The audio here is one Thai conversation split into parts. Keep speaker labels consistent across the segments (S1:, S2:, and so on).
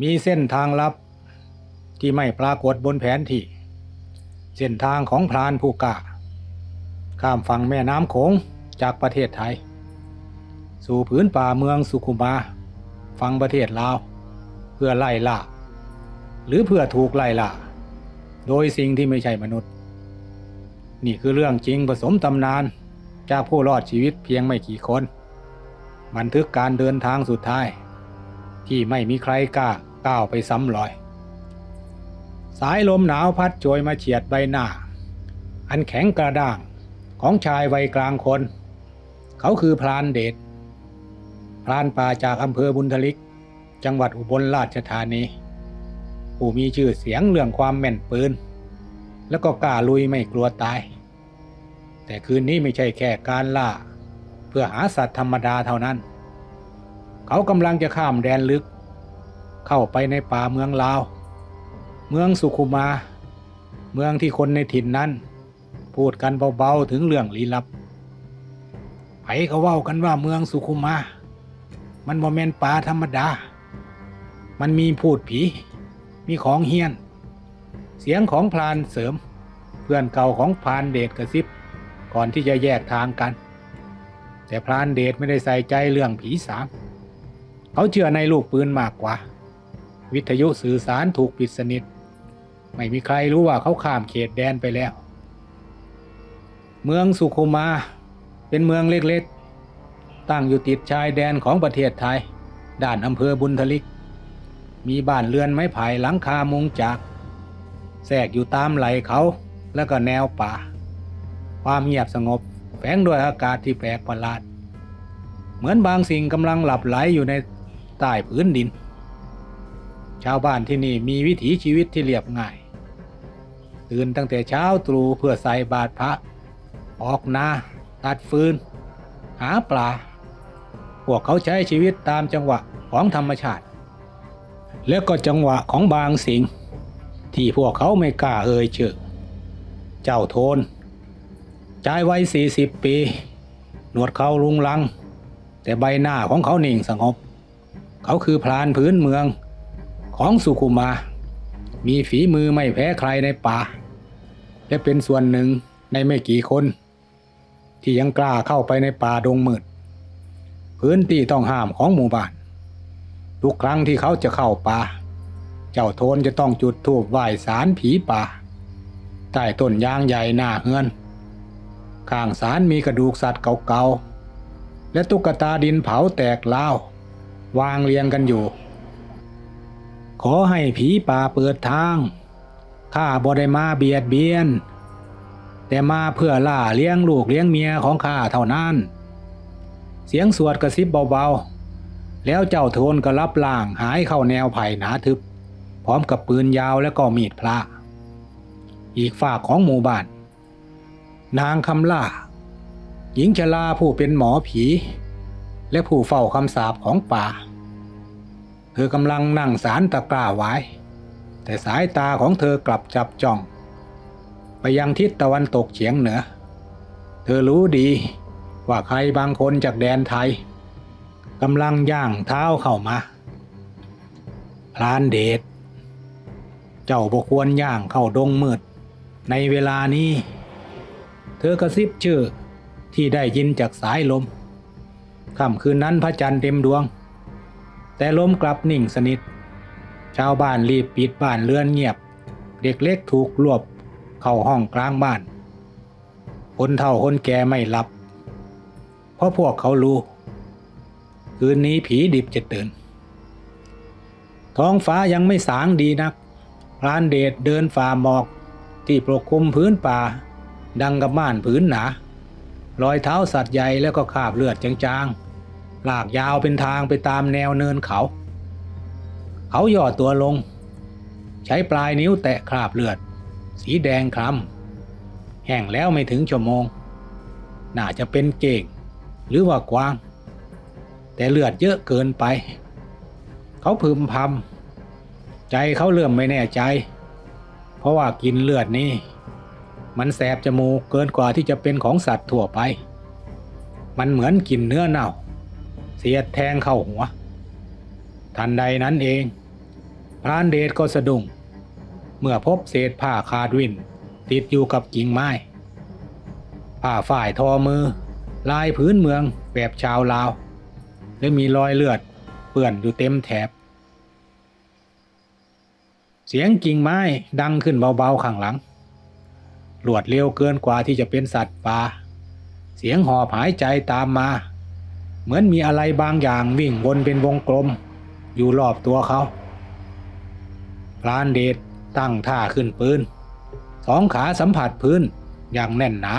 S1: มีเส้นทางลับที่ไม่ปรากฏบนแผนที่ เส้นทางของพรานผู้กาข้ามฝั่งแม่น้ำโขงจากประเทศไทย สู่ผืนป่าเมืองสุขุมาฝั่งประเทศลาว เพื่อไล่ล่า หรือเพื่อถูกไล่ล่า โดยสิ่งที่ไม่ใช่มนุษย์ นี่คือเรื่องจริงผสมตำนานจากผู้รอดชีวิตเพียงไม่กี่คน บันทึกการเดินทางสุดท้าย ที่ไม่มีใครกล้าก้าวไปซ้ำรอย สายลมหนาวพัดโชยมาเฉียดใบหน้า อันแข็งกระด้างของชายวัยกลางคน เขาคือพรานเดชพรานป่าจากอำเภอบุญทลิก จังหวัดอุบลราชธานีผู้มีชื่อเสียงเรื่องความแม่นปืน แล้วก็กล้าลุยไม่กลัวตาย แต่คืนนี้ไม่ใช่แค่การล่า เพื่อหาสัตว์ธรรมดาเท่านั้น เขากำลังจะข้ามแดนลึก เข้าไปในป่าเมืองลาว เมืองสุขุมา เมืองที่คนในถิ่นนั้น พูดกันเบาๆถึงเรื่องลี้ลับไผเขาเว้ากันว่าเมืองสุขุมา มันบ่แมนป่าธรรมดา มันมีพูดผี มีของเฮียน เสียงของพรานเสริม เพื่อนเก่าของพรานเดชกระซิบ ก่อนที่จะแยกทางกัน แต่พรานเดชไม่ได้ใส่ใจเรื่องผีสาง เขาเชื่อในลูกปืนมากกว่า วิทยุสื่อสารถูกปิดสนิท ไม่มีใครรู้ว่าเขาข้ามเขตแดนไปแล้ว เมืองสุขุมาเป็นเมืองเล็กๆ ตั้งอยู่ติดชายแดนของประเทศไทย ด้านอำเภอบุญทลิก มีบ้านเรือนไม้ไผ่หลังคามุงจากแทรกอยู่ตามไหลเขาและก็แนวป่า ความเงียบสงบแฝงด้วยอากาศที่แปลกประหลาด เหมือนบางสิ่งกำลังหลับไหลอยู่ใน ใต้พื้นดิน ชาวบ้านที่นี่มีวิถีชีวิตที่เรียบง่าย ตื่นตั้งแต่เช้าตรู่เพื่อใส่บาตรพระ ออกนาตัดฟืน หาปลา พวกเขาใช้ชีวิตตามจังหวะของธรรมชาติ และก็จังหวะของบางสิ่ง ที่พวกเขาไม่กล้าเอ่ยชื่อเจ้าโทนชายวัยสี่สิบปี หนวดเขาลุงลัง แต่ใบหน้าของเขาหนิ่งสงบ เขาคือพรานพื้นเมือง ของสุขุมา มีฝีมือไม่แพ้ใครในป่า และเป็นส่วนหนึ่งในไม่กี่คน ที่ยังกล้าเข้าไปในป่าดงมืด พื้นที่ต้องห้ามของหมู่บ้าน ทุกครั้งที่เขาจะเข้าป่า เจ้าโทนจะต้องจุดธูปไหว้สารผีป่า ใต้ต้นยางใหญ่หน้าเฮือน ข้างศาลมีกระดูกสัตว์เก่าๆและตุ๊กตาดินเผาแตกเล้า วางเรียงกันอยู่ ขอให้ผีป่าเปิดทาง ข้าบ่ได้มาเบียดเบียน แต่มาเพื่อล่าเลี้ยงลูกเลี้ยงเมียของข้าเท่านั้น เสียงสวดกระซิบเบาๆ แล้วเจ้าโทนก็รับล่างหายเข้าแนวไผ่หนาทึบ พร้อมกับปืนยาวและก็มีดพระ อีกฝากของหมู่บ้าน นางคำล่า หญิงชราผู้เป็นหมอผี และผู้เฝ้าคำสาปของป่า เธอกำลังนั่งสารตะกร้าไว้ แต่สายตาของเธอกลับจับจ้อง ไปยังทิศตะวันตกเฉียงเหนือ เธอรู้ดีว่าใครบางคนจากแดนไทยกำลังย่างเท้าเข้ามาพรานเดชเจ้าบ่ควรย่างเข้าดงมืด ในเวลานี้ เธอกระซิบชื่อที่ได้ยินจากสายลม ค่ำคืนนั้นพระจันทร์เต็มดวง แต่ลมกลับนิ่งสนิท ชาวบ้านรีบปิดบ้านเรือนเงียบ เด็กเล็กถูกรวบเข้าห้องกลางบ้าน คนเฒ่าคนแก่ไม่หลับ เพราะพวกเขารู้ คืนนี้ผีดิบจะตื่น ท้องฟ้ายังไม่สางดีนักพรานเดชเดินฝ่าหมอกที่ปกคลุมพื้นป่า ดังกับม่านผืนหนา รอยเท้าสัตว์ใหญ่แล้วก็คาบเลือดจางๆ ลากยาวเป็นทางไปตามแนวเนินเขา เขาย่อตัวลง ใช้ปลายนิ้วแตะคราบเลือด สีแดงคล้ำแห้งแล้วไม่ถึงชั่วโมง น่าจะเป็นเก่งหรือว่ากวาง แต่เลือดเยอะเกินไป เขาพึมพำใจเขาเริ่มไม่แน่ใจ เพราะว่ากินเลือดนี่มันแสบจมูกเกินกว่าที่จะเป็นของสัตว์ทั่วไป มันเหมือนกินเนื้อเน่า เสียดแทงเข้าหัว ทันใดนั้นเอง พรานเดชก็สะดุ้งเมื่อพบเศษผ้าขาดวินติดอยู่กับกิ่งไม้ ผ้าฝ่ายทอมือ ลายพื้นเมืองแบบชาวลาว และมีรอยเลือดเปื้อนอยู่เต็มแถบ เสียงกิ่งไม้ดังขึ้นเบาๆข้างหลังรวดเร็วเกินกว่าที่จะเป็นสัตว์ป่าเสียงหอบหายใจตามมา เหมือนมีอะไรบางอย่างวิ่งวนเป็นวงกลม อยู่รอบตัวเขาพรานเดชตั้งท่าขึ้นปืนสองขาสัมผัสพื้นอย่างแน่นหนา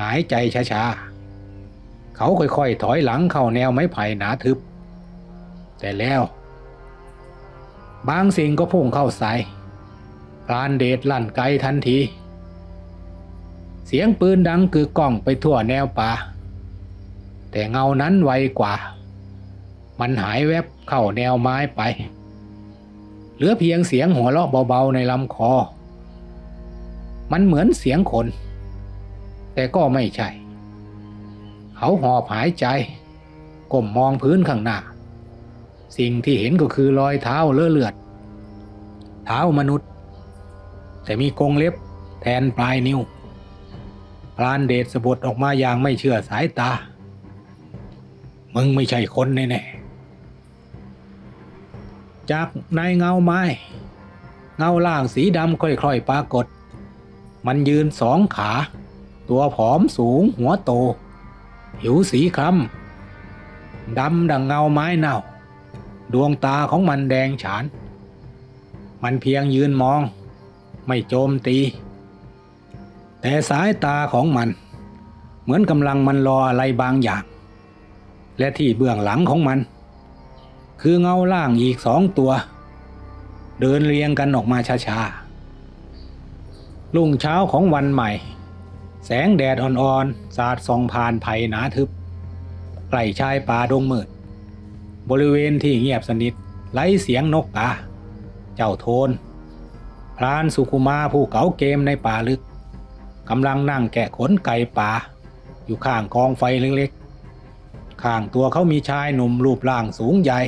S1: หายใจช้าๆ เขาค่อยๆ ถอยหลังเข้าแนวไม้ไผ่หนาทึบ แต่แล้ว บางสิ่งก็พุ่งเข้าใส่พรานเดชลั่นไกลทันที เสียงปืนดังคือกล้องไปทั่วแนวป่า แต่เงานั้นไวกว่า มันหายแวบเข้าแนวไม้ไป เหลือเพียงเสียงหัวเราะเบาๆในลำคอ มันเหมือนเสียงคน แต่ก็ไม่ใช่ เขาหอบหายใจก้มมองพื้นข้างหน้า สิ่งที่เห็นก็คือรอยเท้าเลอะเลือด เท้ามนุษย์ แต่มีกรงเล็บแทนปลายนิ้วพรานเดชสะบดออกมาอย่างไม่เชื่อสายตา มึงไม่ใช่คนแน่ๆจากในเงาไม้ เงาล่างสีดำค่อยๆปรากฏ มันยืนสองขา ตัวผอมสูงหัวโต ผิวสีคล้ำดำดังเงาไม้เน่า ดวงตาของมันแดงฉาน มันเพียงยืนมอง ไม่โจมตี แต่สายตาของมัน เหมือนกำลังมันรออะไรบางอย่าง และที่เบื้องหลังของมัน คือเงาล่างอีกสองตัว เดินเรียงกันออกมาช้าๆรุ่งเช้าของวันใหม่ แสงแดดอ่อนๆ สาดส่องผ่านไผ่หนาทึบใกล้ชายป่าดงมืด บริเวณที่เงียบสนิทไร้เสียงนกกาเจ้าโทน พรานสุคุมาผู้เก๋าเกมในป่าลึกกำลังนั่งแกะขนไก่ป่า อยู่ข้างกองไฟเล็กๆ ข้างตัวเขามีชายหนุ่มรูปร่างสูงใหญ่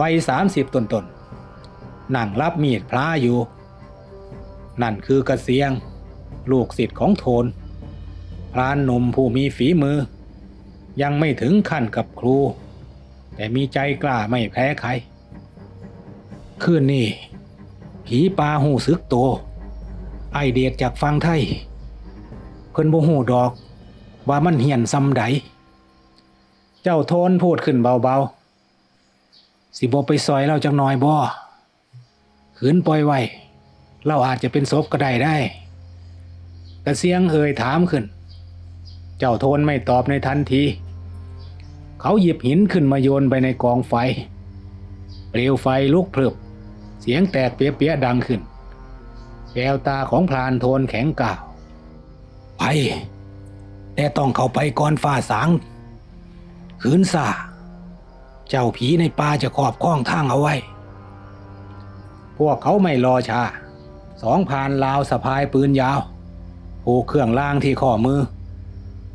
S1: วัยสามสิบต้นๆนั่งรับมีดพระอยู่ นั่นคือกระเสียง ลูกศิษย์ของโทน พรานหนุ่มผู้มีฝีมือ ยังไม่ถึงขั้นกับครู แต่มีใจกล้าไม่แพ้ใคร คืนนี้ผีปลาหูซึกโต ไอเด็กจากฟังไทย เพิ่นบ่หูดอกว่ามันเหียนซำใด เจ้าโทนพูดขึ้นเบาๆ สิบ่ไปซอยเราจักหน่อยบ่ขืนปล่อยไว้เราอาจจะเป็นศพก็ได้ได้ กระเสียงเอ่ยถามขึ้น เจ้าโทนไม่ตอบในทันที เขาหยิบหินขึ้นมาโยนไปในกองไฟ เปลวไฟลุกเพรึบเสียงแตกเปียๆดังขึ้น แววตาของพรานโทนแข็งกล่าว ไป แต่ต้องเข้าไปก่อนฟ้าสาง ขืนซ่า เจ้าผีในป่าจะขอบข้องทางเอาไว้ พวกเขาไม่รอช้าสองพานลาวสะพายปืนยาวผูกเครื่องล่างที่ข้อมือ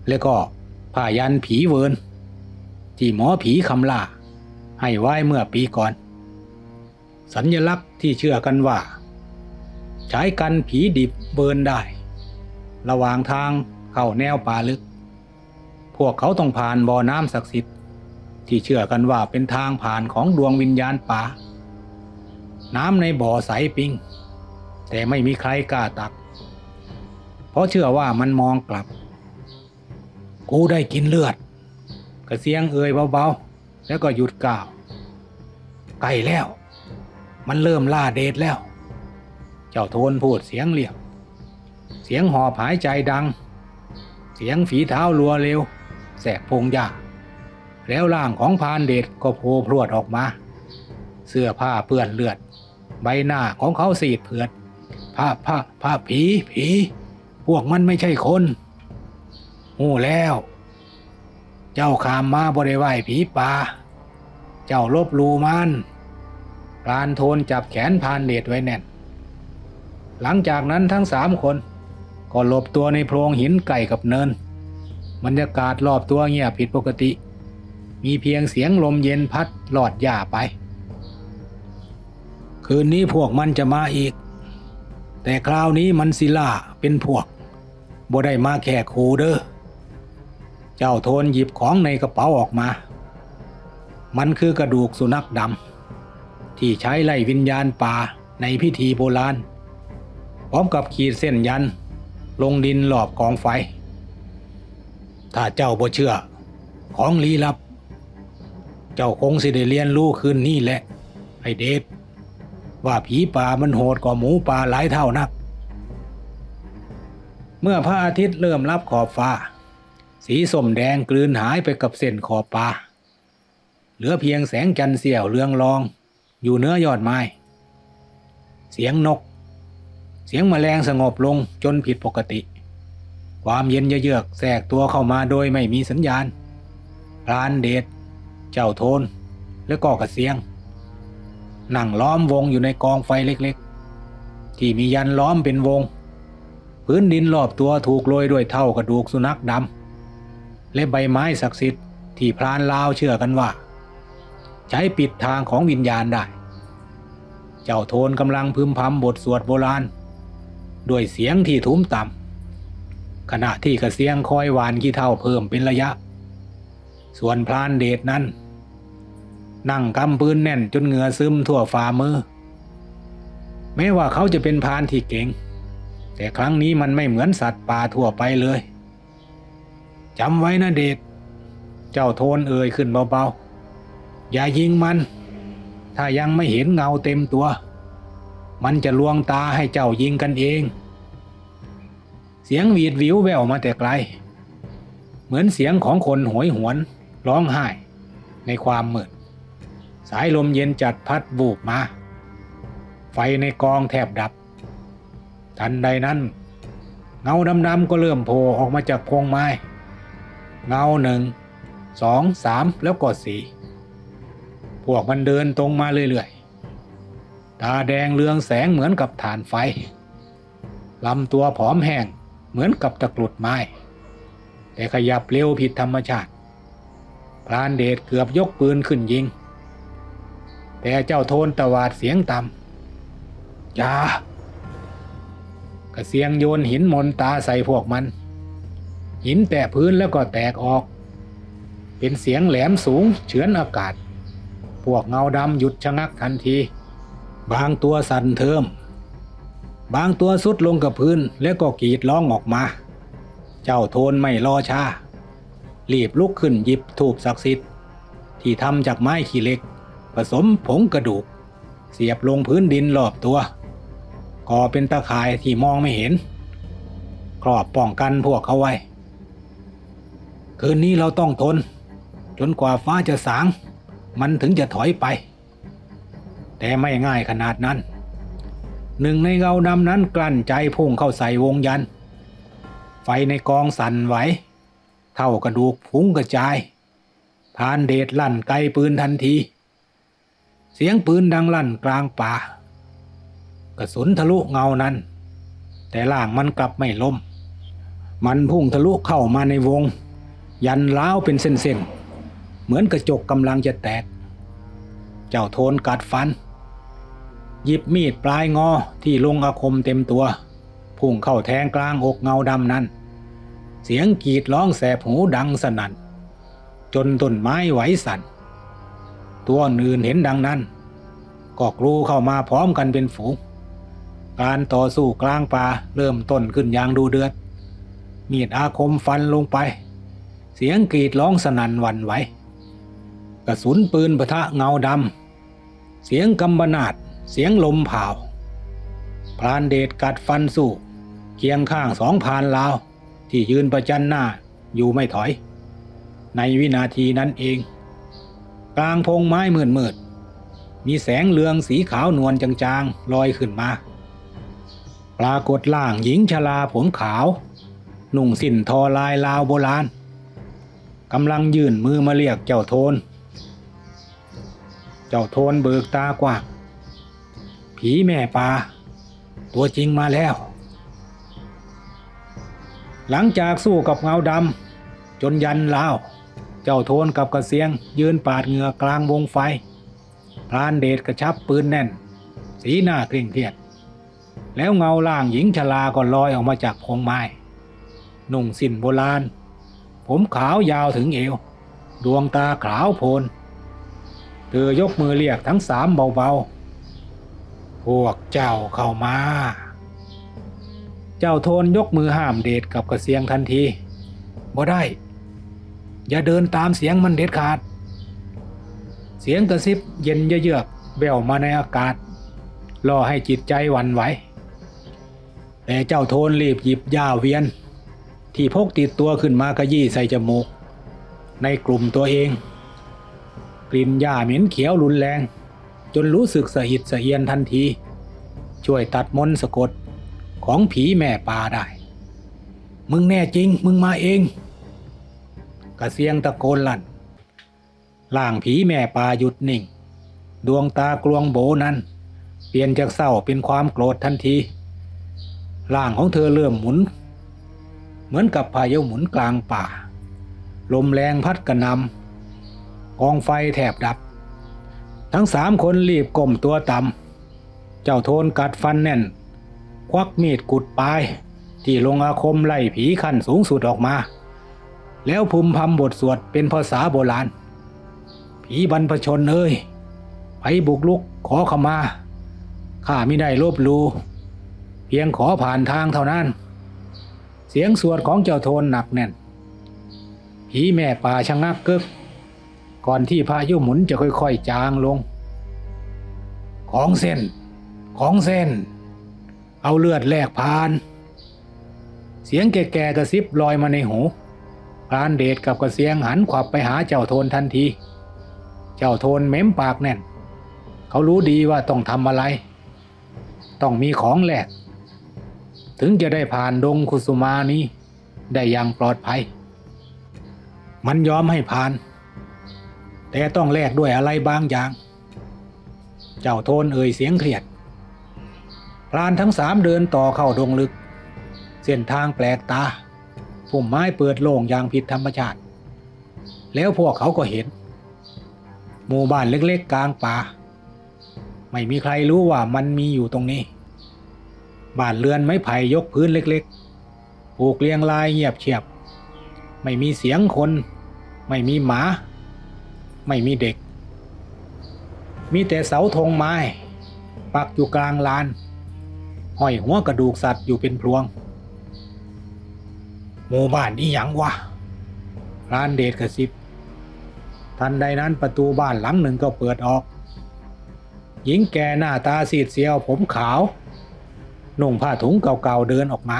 S1: แล้วก็ผ้ายันผีเวิน ที่หมอผีคำล่า ให้ไว้เมื่อปีก่อน สัญญลักษณ์ที่เชื่อกันว่า ใช้กันผีดิบเบินได้ ระหว่างทางเข้าแนวป่าลึก พวกเขาต้องผ่านบ่อน้ำศักดิ์สิทธิ์ที่เชื่อกันว่าเป็นทางผ่านของดวงวิญญาณป่า น้ำในบ่อใสปิง แต่ไม่มีใครกล้าตัก เพราะเชื่อว่ามันมองกลับ กูได้กินเลือดกระเสียงเอ่ยเบาๆ แล้วก็หยุดกล่าวใกล้แล้ว มันเริ่มล่าเดชแล้ว เจ้าโทนพูดเสียงเรียบ เสียงหอบหายใจดัง เสียงฝีเท้ารัวเร็ว แสกพงหญ้าแล้วร่างของพานเดชก็โผล่พรวดออกมา เสื้อผ้าเปื้อนเลือด ใบหน้าของเขาสีดเผือดผ้าผ้าผ้าผีผี พวกมันไม่ใช่คนหูแล้ว เจ้าขามมาบริไหวผีป่าเจ้าลบลูมันพรานโทนจับแขนพานเดชไว้แน่น หลังจากนั้นทั้งสามคน ก็หลบตัวในโพรงหินไก่กับเนิน บรรยากาศรอบตัวเงียบผิดปกติ มีเพียงเสียงลมเย็นพัดหลอดหญ้าไป คืนนี้พวกมันจะมาอีก แต่คราวนี้มันศิลาเป็นพวกบ่ได้มาแค่คูเด้อเจ้าโทนหยิบของในกระเป๋าออกมา มันคือกระดูกสุนัขดำที่ใช้ไล่วิญญาณป่าในพิธีโบราณ พร้อมกับขีดเส้นยัน ลงดินหลอบกองไฟ ถ้าเจ้าบ่เชื่อ ของลี้ลับ เจ้าคงสิได้เรียนรู้คืนนี้แหละ ไอเดชว่าผีป่ามันโหดกว่าหมูป่าหลายเท่านัก เมื่อพระอาทิตย์เริ่มรับขอบฟ้า สีส้มแดงกลืนหายไปกับเส้นขอบป่าเหลือเพียงแสงจันทร์เสี้ยวเรืองรอง อยู่เหนื้อยอดไม้ เสียงนก เสียงแมลงสงบลงจนผิดปกติ ความเย็นเยือกแทรกตัวเข้ามาโดยไม่มีสัญญาณ พรานเดช เจ้าโทน และก็กระเสียง นั่งล้อมวงอยู่ในกองไฟเล็กๆ ที่มียันล้อมเป็นวง พื้นดินรอบตัวถูกโรยด้วยเท่ากระดูกสุนัขดำ และใบไม้ศักดิ์สิทธิ์ที่พรานลาวเชื่อกันว่า ใช้ปิดทางของวิญญาณได้ เจ้าโทนกำลังพึมพำบทสวดโบราณ ด้วยเสียงที่ทุ้มต่ำ ขณะที่กระเสียงคอยหวานขี้เท่าเพิ่มเป็นระยะ ส่วนพรานเดชนั้น นั่งกำปืนแน่นจนเหงื่อซึมทั่วฝ่ามือ แม้ว่าเขาจะเป็นพานที่เก่ง แต่ครั้งนี้มันไม่เหมือนสัตว์ป่าทั่วไปเลยจำไว้นะเดชเจ้าโทนเอ่ยขึ้นเบาๆ อย่ายิงมัน ถ้ายังไม่เห็นเงาเต็มตัว มันจะลวงตาให้เจ้ายิงกันเอง เสียงหวีดวิวแววมาแต่ไกล เหมือนเสียงของคนโหยหวนร้องไห้ในความมืด สายลมเย็นจัดพัดบูบมา ไฟในกองแทบดับ ทันใดนั้น เงาดำๆก็เริ่มโผล่ออกมาจากพงไม้ เงาหนึ่งสองสามแล้วก็สี่พวกมันเดินตรงมาเรื่อยๆ ตาแดงเรืองแสงเหมือนกับฐานไฟ ลำตัวผอมแห้ง เหมือนกับตะกรุดไม้ แต่ขยับเร็วผิดธรรมชาติพรานเดชเกือบยกปืนขึ้นยิง แต่เจ้าโทนตวาดเสียงต่ำอย่ากระเสียงโยนหินมนตาใส่พวกมัน หินแตะพื้นแล้วก็แตกออก เป็นเสียงแหลมสูงเฉือนอากาศ พวกเงาดำหยุดชะงักทันที บางตัวสั่นเทิม บางตัวสุดลงกับพื้นแล้วก็กรีดร้องออกมา เจ้าโทนไม่รอช้ารีบลุกขึ้นหยิบถูกศักดิ์สิทธิ์ที่ทำจากไม้ขี้เหล็ก ผสมผงกระดูก เสียบลงพื้นดินรอบตัวก่อเป็นตะข่ายที่มองไม่เห็น ครอบป้องกันพวกเขาไว้ คืนนี้เราต้องทน จนกว่าฟ้าจะสาง มันถึงจะถอยไป แต่ไม่ง่ายขนาดนั้น หนึ่งในเงาดำนั้นกลั้นใจพุ่งเข้าใส่วงยัน ไฟในกองสั่นไหว เท่ากระดูกพุ้งกระจาย พานเดชลั่นไกลปืนทันที เสียงปืนดังลั่นกลางป่า กระสุนทะลุเงานั้น แต่ล่างมันกลับไม่ล้ม มันพุ่งทะลุเข้ามาในวง ยันล้าวเป็นเส้นๆ เหมือนกระจกกำลังจะแตก เจ้าโทนกัดฟัน หยิบมีดปลายงอที่ลงอาคมเต็มตัว พุ่งเข้าแทงกลางอกเงาดำนั้น เสียงกรีดร้องแสบหูดังสนั่น จนต้นไม้ไหวสั่น ตัวอื่นเห็นดังนั้น ก็กรูเข้ามาพร้อมกันเป็นฝูง การต่อสู้กลางป่าเริ่มต้นขึ้นอย่างดูเดือด มีดอาคมฟันลงไป เสียงกรีดร้องสนั่นวันไหว กระสุนปืนปะทะเงาดำเสียงกำบนาด เสียงลมเผาพรานเดชกัดฟันสู้เคียงข้างสองพานลาว ที่ยืนประจันหน้าอยู่ไม่ถอย ในวินาทีนั้นเอง กลางพงไม้มืดมืดมีแสงเรืองสีขาวนวลจางๆลอยขึ้นมา ปรากฏล่างหญิงชราผมขาว นุ่งสิ้นทอลายลาวโบราณกำลังยื่นมือมาเรียกเจ้าโทน เจ้าโทนเบิกตากว้าง ผีแม่ปลาตัวจริงมาแล้ว หลังจากสู้กับเงาดำจนยันลาวเจ้าโทนกับกระเสียง ยืนปาดเหงื่อกลางวงไฟ พรานเดชกระชับปืนแน่น สีหน้าเคร่งเครียด แล้วเงาล่างหญิงชราก็ลอยออกมาจากพงไม้นุ่งสิ้นโบราณ ผมขาวยาวถึงเอว ดวงตาขาวโพลนเธอยกมือเรียกทั้งสามเบาๆ วกเจ้าเข้ามา เจ้าโทนยกมือห้ามเดชกับกระเสียงทันทีบ่ได้ อย่าเดินตามเสียงมันเด็ดขาด เสียงกระซิบเย็นเยือกแววมาในอากาศล่อให้จิตใจหวั่นไหว แต่เจ้าโทนรีบหยิบยาเวียน ที่พกติดตัวขึ้นมากระยี่ใส่จมูก ในกลุ่มตัวเอง กลิ่นหญ้าเหม็นเขียวรุนแรง จนรู้สึกสะหิดสะเอียนทันที ช่วยตัดมนต์สะกดของผีแม่ปลาได้ มึงแน่จริงมึงมาเอง กระเสียงตะโกนลั่นล่างผีแม่ปลาหยุดนิ่ง ดวงตากลวงโบนั้น เปลี่ยนจากเศร้าเป็นความโกรธทันทีร่างของเธอเริ่มหมุน เหมือนกับพายุหมุนกลางป่า ลมแรงพัดกระนำกองไฟแทบดับ ทั้งสามคนรีบก้มตัวต่ำ เจ้าโทนกัดฟันแน่น ควักมีดกุดปลาย ที่ลงอาคมไล่ผีขั้นสูงสุดออกมา แล้วพุมพำบทสวดเป็นภาษาโบราณ ผีบรรพชนเอ้ยไปบุกลุกขอขมา ข้าไม่ได้ลบลูเพียงขอผ่านทางเท่านั้น เสียงสวดของเจ้าโทนหนักแน่น ผีแม่ป่าชะงักกึก ก่อนที่พายุหมุนจะค่อยๆจางลง ของเส้น ของเส้น เอาเลือดแลกพาน เสียงแก่ๆกระซิบลอยมาในหูพรานเดชกับกระเสียงหันขวับไปหาเจ้าโทนทันที เจ้าโทนเม้มปากแน่น เขารู้ดีว่าต้องทำอะไร ต้องมีของแลก ถึงจะได้ผ่านดงคุสุมานี้ ได้อย่างปลอดภัย มันยอมให้ผ่าน แต่ต้องแลกด้วยอะไรบางอย่าง เจ้าโทนเอ่ยเสียงเครียด พรานทั้งสามเดินต่อเข้าดงลึก เส้นทางแปลกตาพุ่มไม้เปิดโล่งอย่างผิดธรรมชาติ แล้วพวกเขาก็เห็น หมู่บ้านเล็กๆกลางป่า ไม่มีใครรู้ว่ามันมีอยู่ตรงนี้ บ้านเรือนไม้ไผ่ยกพื้นเล็กๆ ผูกเรียงรายเงียบเชียบ ไม่มีเสียงคน ไม่มีหมา ไม่มีเด็ก มีแต่เสาธงไม้ ปักอยู่กลางลาน ห้อยหัวกระดูกสัตว์อยู่เป็นพลวง หมู่บ้านนี้หยังวะร้านเดชกระซิบ ทันใดนั้นประตูบ้านหลังหนึ่งก็เปิดออก หญิงแก่หน้าตาซีดเซียวผมขาว นุ่งผ้าถุงเก่าๆเดินออกมา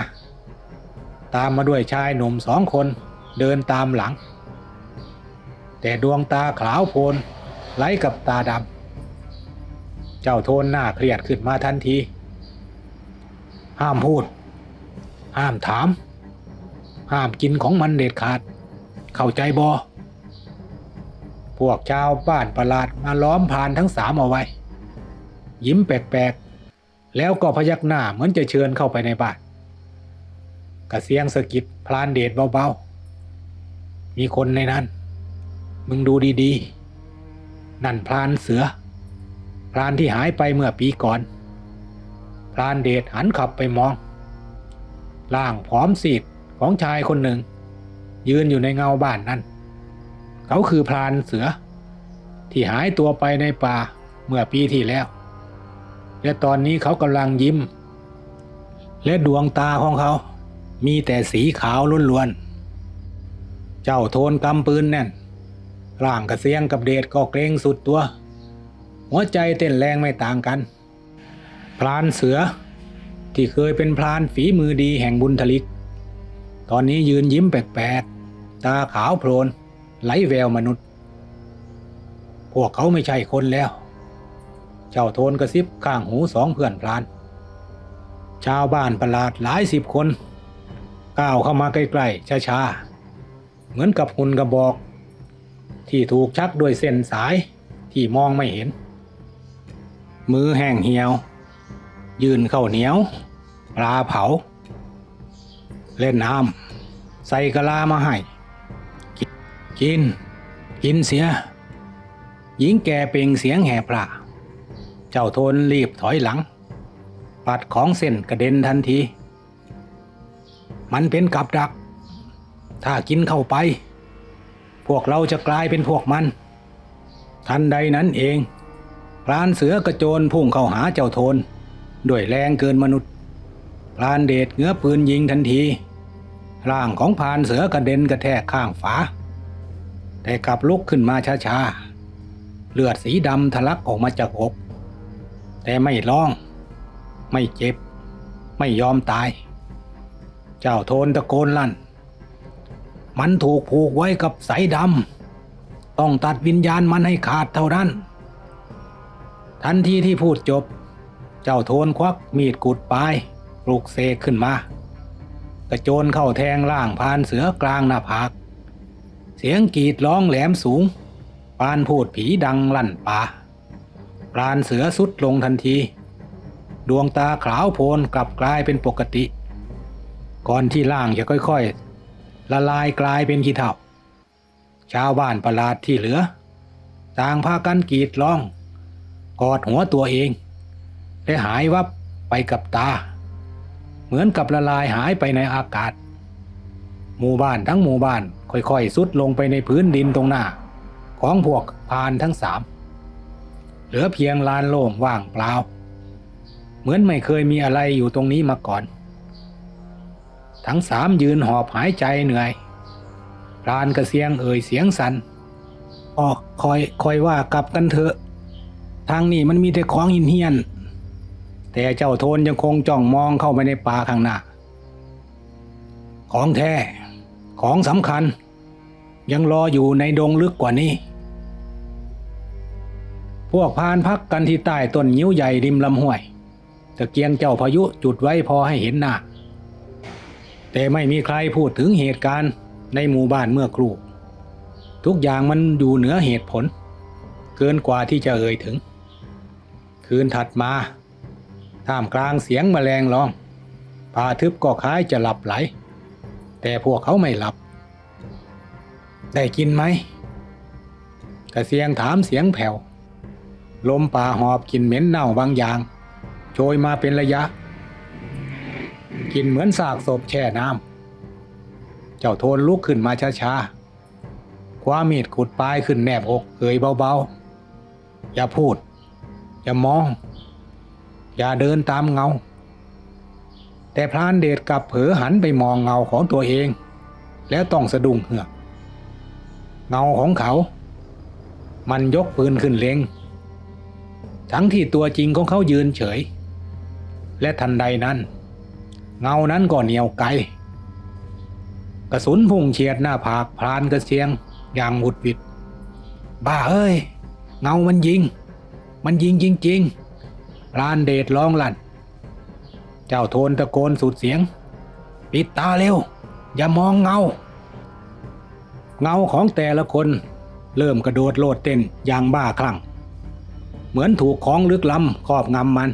S1: ตามมาด้วยชายหนุ่มสองคนเดินตามหลัง แต่ดวงตาขาวโพลนไล้กับตาดำ เจ้าโทนหน้าเครียดขึ้นมาทันที ห้ามพูด ห้ามถาม ห้ามกินของมันเด็ดขาด เข้าใจบอพวกชาวบ้านประหลาดมาล้อมพรานทั้งสามเอาไว้ ยิ้มแปลกๆ แล้วก็พยักหน้าเหมือนจะเชิญเข้าไปในบ้านกระเสียงสะกิดพลานเดชเบาๆ มีคนในนั้น มึงดูดีๆ นั่นพลานเสือ พรานที่หายไปเมื่อปีก่อน พรานเดชหันขับไปมอง ร่างผอมซีดของชายคนหนึ่ง ยืนอยู่ในเงาบ้านนั้นเขาคือพรานเสือ ที่หายตัวไปในป่าเมื่อปีที่แล้ว และตอนนี้เขากำลังยิ้ม และดวงตาของเขา มีแต่สีขาวล้วนๆ เจ้าโทนกำปืนแน่น ร่างกระเสียงกับเดชก็เกรงสุดตัว หัวใจเต้นแรงไม่ต่างกัน พรานเสือที่เคยเป็นพรานฝีมือดีแห่งบุญทลิก ตอนนี้ยืนยิ้มแปลกๆ ตาขาวโพลนไหลแววมนุษย์ พวกเขาไม่ใช่คนแล้ว เจ้าโทนกระซิบข้างหูสองเพื่อนพราน ชาวบ้านประหลาดหลายสิบคน ก้าวเข้ามาใกล้ๆช้าๆ เหมือนกับหุ่นกระบอก ที่ถูกชักด้วยเส้นสายที่มองไม่เห็น มือแห้งเหี่ยว ยืนเข้าเหนียว ปลาเผา เล่นน้ำใส่กะลามาให้ กิน กินเสีย หญิงแก่เป่งเสียงแห่ปลาเจ้าโทนรีบถอยหลัง ปัดของเส้นกระเด็นทันที มันเป็นกับดัก ถ้ากินเข้าไป พวกเราจะกลายเป็นพวกมัน ทันใดนั้นเองพรานเสือกระโจนพุ่งเข้าหาเจ้าโทน ด้วยแรงเกินมนุษย์พรานเดชเงื้อปืนยิงทันที ร่างของพรานเสือกระเด็นกระแทกข้างฝา แต่กลับลุกขึ้นมาช้าๆ เลือดสีดำทะลักออกมาจากอก แต่ไม่ร้อง ไม่เจ็บ ไม่ยอมตาย เจ้าโทนตะโกนลั่น มันถูกผูกไว้กับสายดำต้องตัดวิญญาณมันให้ขาดเท่านั้น ทันทีที่พูดจบ เจ้าโทนควักมีดกุดปลายปลุกเสกขึ้นมากระโจนเข้าแทงล่างพานเสือกลางหน้าผากเสียงกรีดร้องแหลมสูง ปานพูดผีดังลั่นป่าพรานเสือสุดลงทันที ดวงตาขาวโพลนกลับกลายเป็นปกติ ก่อนที่ล่างจะค่อยๆ ละลายกลายเป็นขี้เถ้าชาวบ้านประหลาดที่เหลือ ต่างพากันกรีดร้อง กอดหัวตัวเองและหายวับไปกับตา เหมือนกับละลายหายไปในอากาศ หมู่บ้านทั้งหมู่บ้านค่อยๆสุดลงไปในพื้นดินตรงหน้า ของพวกพานทั้งสามเหลือเพียงลานโล่งว่างเปล่า เหมือนไม่เคยมีอะไรอยู่ตรงนี้มาก่อน ทั้งสามยืนหอบหายใจเหนื่อยพรานกระเสียงเอ่ยเสียงสันออกคอยคอยว่ากลับกันเถอะ ทางนี้มันมีแต่ของหินเฮียน แต่เจ้าโทนยังคงจ้องมองเข้าไปในป่าข้างหน้า ของแท้ ของสำคัญ ยังรออยู่ในดงลึกกว่านี้ พวกพานพักกันที่ใต้ต้นยิ้วใหญ่ริมลำห้วยตะเกียงเจ้าพายุจุดไว้พอให้เห็นหน้า แต่ไม่มีใครพูดถึงเหตุการณ์ในหมู่บ้านเมื่อครู่ ทุกอย่างมันอยู่เหนือเหตุผล เกินกว่าที่จะเอ่ยถึง คืนถัดมา ท่ามกลางเสียงแมลงร้องป่าทึบก็คล้ายจะหลับไหล แต่พวกเขาไม่หลับ ได้กินไหมกระเสียงถามเสียงแผ่ว ลมป่าหอบกลินเหม็นเน่าบางอย่าง โชยมาเป็นระยะ กลินเหมือนซากศพแช่น้ำ เจ้าโทนลุกขึ้นมาช้าๆ คว้ามีดขุดปลายขึ้นแนบอกเอ่ยเบาๆ อย่าพูด อย่ามอง อย่าเดินตามเงา แต่พรานเดชกลับเผลอหันไปมองเงาของตัวเอง แล้วต้องสะดุ้งเหือกเงาของเขา มันยกปืนขึ้นเล็ง ทั้งที่ตัวจริงของเขายืนเฉย และทันใดนั้น เงานั้นก็เหนียวไกล กระสุนพุ่งเฉียดหน้าผากพรานกระเสียงอย่างหุดหวิด บ้าเอ้ย เงามันยิง มันยิงจริงๆพรานเดชร้องลั่น เจ้าโทนตะโกนสุดเสียง ปิดตาเร็ว อย่ามองเงา เงาของแต่ละคนเริ่มกระโดดโลดเต้นอย่างบ้าคลั่ง เหมือนถูกของลึกล้ำครอบงำมัน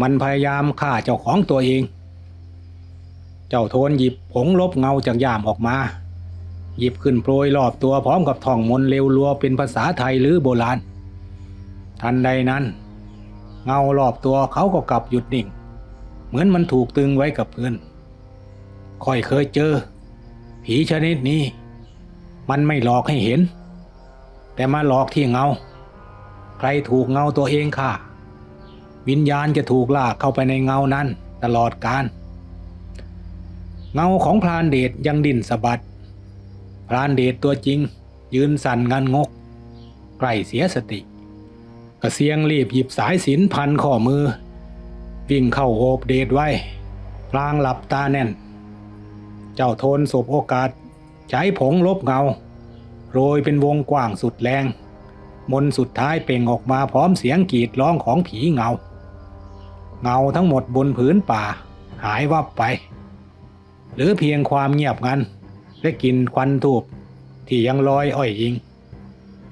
S1: มันพยายามฆ่าเจ้าของตัวเอง เจ้าโทนหยิบผงลบเงาจากย่ามออกมา หยิบขึ้นโปรยรอบตัวพร้อมกับท่องมนเร็วรัวเป็นภาษาไทยหรือโบราณ ทันใดนั้น เงารอบตัวเขาก็กลับหยุดนิ่ง เหมือนมันถูกตึงไว้กับพื้นค่อยเคยเจอ ผีชนิดนี้ มันไม่หลอกให้เห็น แต่มาหลอกที่เงา ใครถูกเงาตัวเองค่ะ วิญญาณจะถูกลากเข้าไปในเงานั้นตลอดกาล เงาของพรานเดชยังดิ่นสะบัด พรานเดชตัวจริง ยืนสั่นงันงก ใกล้เสียสติกระเสียงรีบหยิบสายสินพันข้อมือ วิ่งเข้าโอบเดชไว้พลางหลับตาแน่น เจ้าโทนสบโอกาสใช้ผงลบเงา โรยเป็นวงกว้างสุดแรง มนสุดท้ายเป่งออกมาพร้อมเสียงกรีดร้องของผีเงา เงาทั้งหมดบนผืนป่า หายวับไป หรือเพียงความเงียบงันและกลิ่นควันทูบที่ยังลอยอ้อยยิง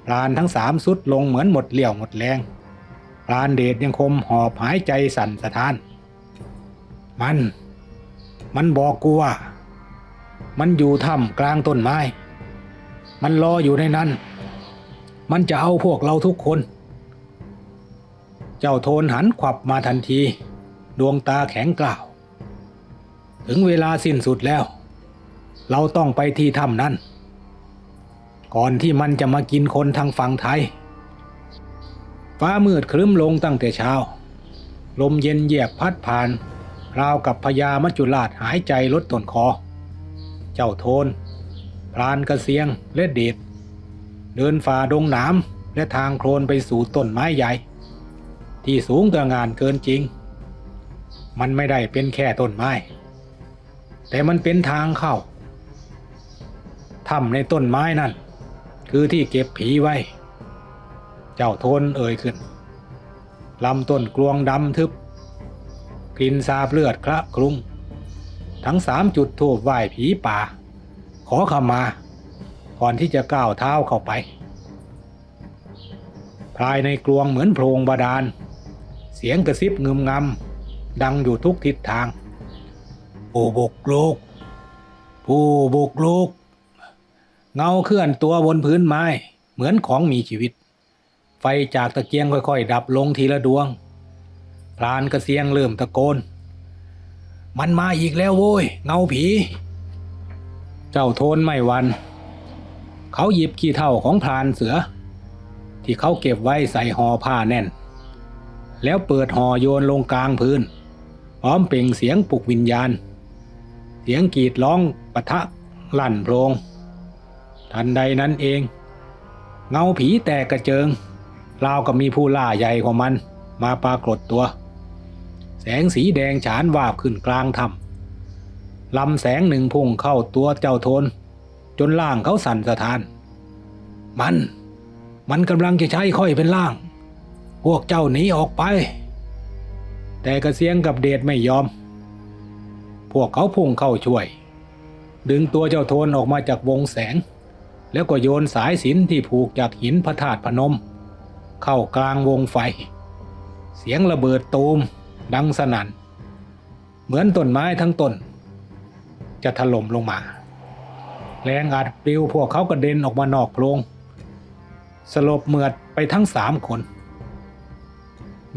S1: พรานทั้งสามสุดลงเหมือนหมดเลี่ยวหมดแรงพรานเดชยังคมหอบหายใจสั่นสะท้าน มัน มันบอกกูว่า มันอยู่ถ้ำกลางต้นไม้ มันรออยู่ในนั้น มันจะเอาพวกเราทุกคน เจ้าโทนหันขวับมาทันที ดวงตาแข็งกล่าว ถึงเวลาสิ้นสุดแล้ว เราต้องไปที่ถ้ำนั้น ก่อนที่มันจะมากินคนทางฝั่งไทย ฟ้ามืดครึ้มลงตั้งแต่เช้า ลมเย็นเหยียบพัดผ่าน ราวกับพญามัจจุราชหายใจลดต้นคอ เจ้าโทน พรานกระเสียงและเดชเดินฝ่าดงหนามและทางโคลนไปสู่ต้นไม้ใหญ่ ที่สูงตระหงานเกินจริง มันไม่ได้เป็นแค่ต้นไม้ แต่มันเป็นทางเข้าถ้ำในต้นไม้นั่น คือที่เก็บผีไว้ เจ้าโทนเอ่ยขึ้นลำต้นกลวงดำทึบ กลิ่นสาบเลือดคละคลุ้งทั้งสามจุดทูบไหว้ผีป่า ขอขมา ก่อนที่จะก้าวเท้าเข้าไป ภายในกลวงเหมือนโพรงบาดาล เสียงกระซิบงึมงำดังอยู่ทุกทิศทาง ผู้บุกลุก ผู้บุกลุก เงาเคลื่อนตัวบนพื้นไม้ เหมือนของมีชีวิต ไฟจากตะเกียงค่อยๆ ดับลงทีละดวง พรานกระเสียงเริ่มตะโกน มันมาอีกแล้วโว้ย เงาผี เจ้าโทนไม่วัน เขาหยิบขี้เท่าของพรานเสือ ที่เขาเก็บไว้ใส่ห่อผ้าแน่น แล้วเปิดห่อโยนลงกลางพื้นพร้อมเปล่งเสียงปลุกวิญญาณ เสียงกรีดร้องปะทะลั่นโพรงทันใดนั้นเอง เงาผีแตกกระเจิงราวกับมีผู้ล่าใหญ่กว่ามัน มาปรากฏตัว แสงสีแดงฉานวาบขึ้นกลางถ้ำลำแสงหนึ่งพุ่งเข้าตัวเจ้าโทน จนล่างเขาสั่นสะท้าน มัน มันกำลังจะใช้ค่อยเป็นล่าง พวกเจ้าหนีออกไป แต่กระเสียงกับเดชไม่ยอม วกเขาพุ่งเข้าช่วย ดึงตัวเจ้าโทนออกมาจากวงแสง แล้วก็โยนสายสินที่ผูกจากหินพระธาตุพนม เข้ากลางวงไฟ เสียงระเบิดตูม ดังสนั่น เหมือนต้นไม้ทั้งต้น จะถล่มลงมา แรงอัดปลิวพวกเขากระเด็นออกมานอกโพรงสลบเหมือดไปทั้งสามคน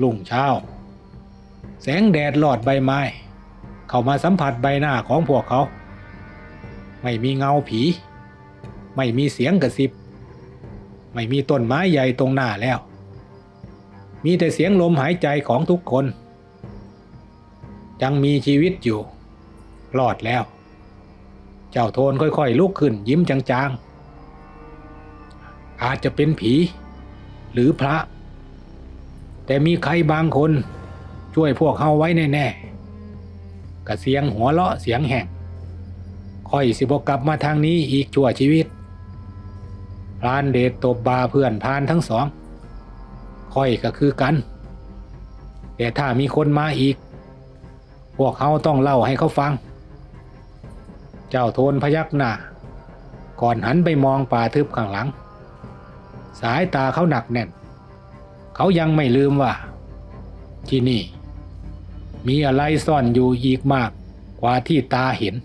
S1: ลุ่งเช้า แสงแดดหลอดใบไม้ เข้ามาสัมผัสใบหน้าของพวกเขา ไม่มีเงาผี ไม่มีเสียงกระซิบ ไม่มีต้นไม้ใหญ่ตรงหน้าแล้ว มีแต่เสียงลมหายใจของทุกคน ยังมีชีวิตอยู่รอดแล้ว เจ้าโทนค่อยๆลุกขึ้นยิ้มจางๆ อาจจะเป็นผี หรือพระ แต่มีใครบางคนช่วยพวกเขาไว้แน่ๆ กระเสียงหัวเราะเสียงแห่งค่อยสิบกลับมาทางนี้อีกชั่วชีวิตพรานเดชตบบาเพื่อนพรานทั้งสองค่อยก็คือกัน แต่ถ้ามีคนมาอีก พวกเขาต้องเล่าให้เขาฟัง เจ้าโทนพยักหน้าก่อนหันไปมองป่าทึบข้างหลัง สายตาเขาหนักแน่น เขายังไม่ลืมว่า ที่นี่ มีอะไรซ่อนอยู่อีกมากกว่าที่ตาเห็น